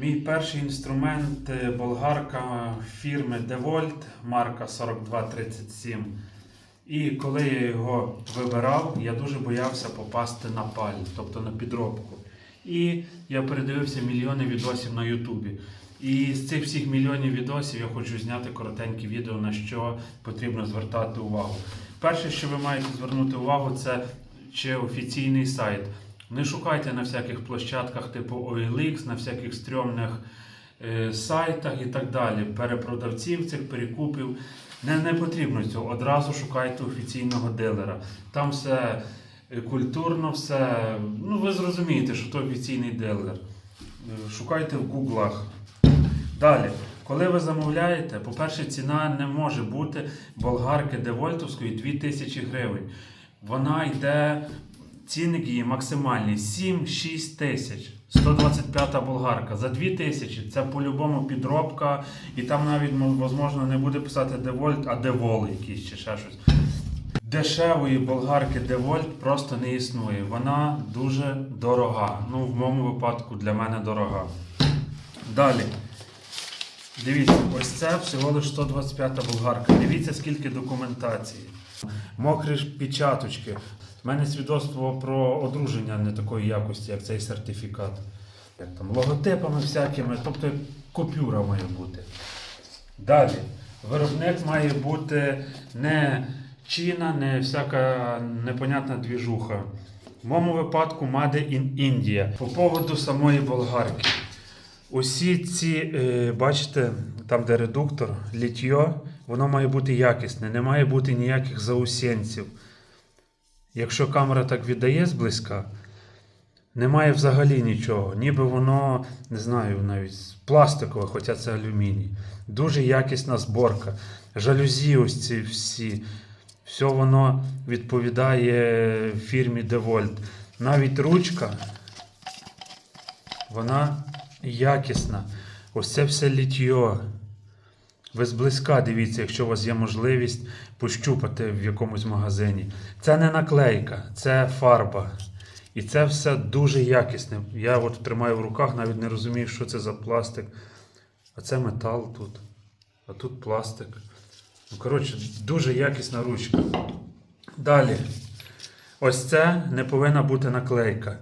Мій перший інструмент е, болгарка фірми DeWalt, марка 4237. І коли я його вибирав, я дуже боявся попасти на паль, тобто на підробку. І я передивився мільйони відосів на Ютубі. І з цих всіх мільйонів відосів я хочу зняти коротеньке відео, на що потрібно звертати увагу. Перше, що ви маєте звернути увагу, це чи офіційний сайт. Не шукайте на всяких площадках типу OLX, на всяких стрьомних е, сайтах і так далі. Перепродавців цих перекупів. Не, не потрібно цього. Одразу шукайте офіційного дилера. Там все е, культурно, все. Ну, ви зрозумієте, що то офіційний дилер. Е, Шукайте в гуглах. Далі, коли ви замовляєте, по-перше, ціна не може бути болгарки девольтовської 2000 гривень. Вона йде, цінник її максимальний 7-6 тисяч. 125 болгарка за 2000 це по-любому підробка, і там навіть можливо не буде писати девольт, а девол якийсь чи ще щось. Дешевої болгарки Девольт просто не існує. Вона дуже дорога. Ну, в моєму випадку для мене дорога. Далі. Дивіться, ось це всього лише 125 болгарка. Дивіться, скільки документації. Мокрі печаточки. У мене свідоцтво про одруження не такої якості, як цей сертифікат. Як там, логотипами всякими, тобто купюра має бути. Далі. Виробник має бути не Чина, не всяка непонятна двіжуха. В моєму випадку Made in India. По поводу самої болгарки. Усі ці, е, бачите, там, де редуктор, літьо, воно має бути якісне, не має бути ніяких заусенців. Якщо камера так віддає зблизька, немає взагалі нічого. Ніби воно, не знаю, навіть пластикове, хоча це алюміній. Дуже якісна зборка. Жалюзі ось ці всі. Все воно відповідає фірмі DeWalt. Навіть ручка, вона якісна. Ось це все літьо. Ви зблизька дивіться, якщо у вас є можливість пощупати в якомусь магазині. Це не наклейка, це фарба. І це все дуже якісне. Я от тримаю в руках, навіть не розумію, що це за пластик. А це метал тут. А тут пластик. Ну, коротше, дуже якісна ручка. Далі. Ось це не повинна бути наклейка.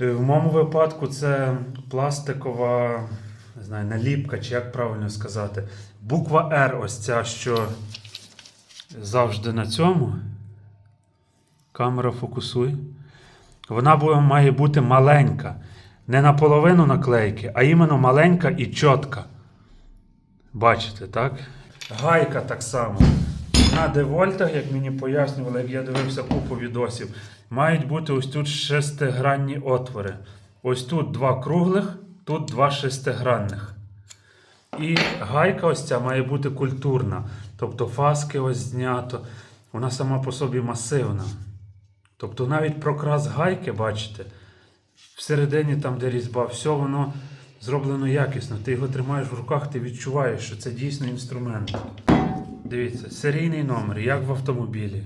Е, В моєму випадку це пластикова не знаю, наліпка, чи як правильно сказати. Буква R, ось ця, що завжди на цьому. Камера фокусуй. Вона має бути маленька. Не наполовину наклейки, а іменно маленька і чітка. Бачите, так? Гайка так само. На девольтах, як мені пояснювали, як я дивився купу відосів, мають бути ось тут шестигранні отвори. Ось тут два круглих, тут два шестигранних. І гайка ось ця має бути культурна. Тобто фаски ось знято. Вона сама по собі масивна. Тобто навіть прокрас гайки, бачите, всередині, там, де різьба, все воно зроблено якісно. Ти його тримаєш в руках, ти відчуваєш, що це дійсно інструмент. Дивіться, серійний номер, як в автомобілі.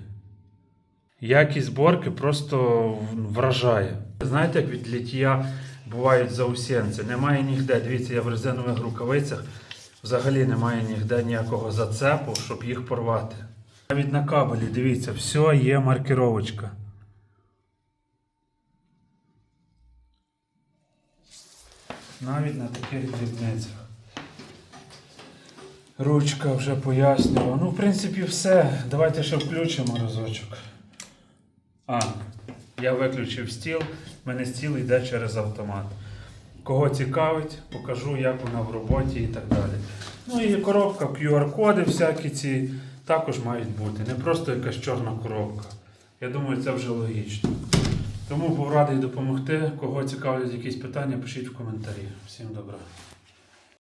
Якість зборки просто вражає. Знаєте, як від літія бувають заусенці. Немає нігде. Дивіться, я в резинових рукавицях взагалі немає нігде ніякого зацепу, щоб їх порвати. Навіть на кабелі, дивіться, все є маркировочка. Навіть на таких дрібницях. Ручка вже пояснювала. Ну, в принципі, все. Давайте ще включимо разочок. А, я виключив стіл. У мене стіл йде через автомат. Кого цікавить, покажу, як вона в роботі і так далі. Ну і коробка, QR-коди всякі ці також мають бути. Не просто якась чорна коробка. Я думаю, це вже логічно. Тому був радий допомогти. Кого цікавлять якісь питання, пишіть в коментарі. Всім добра.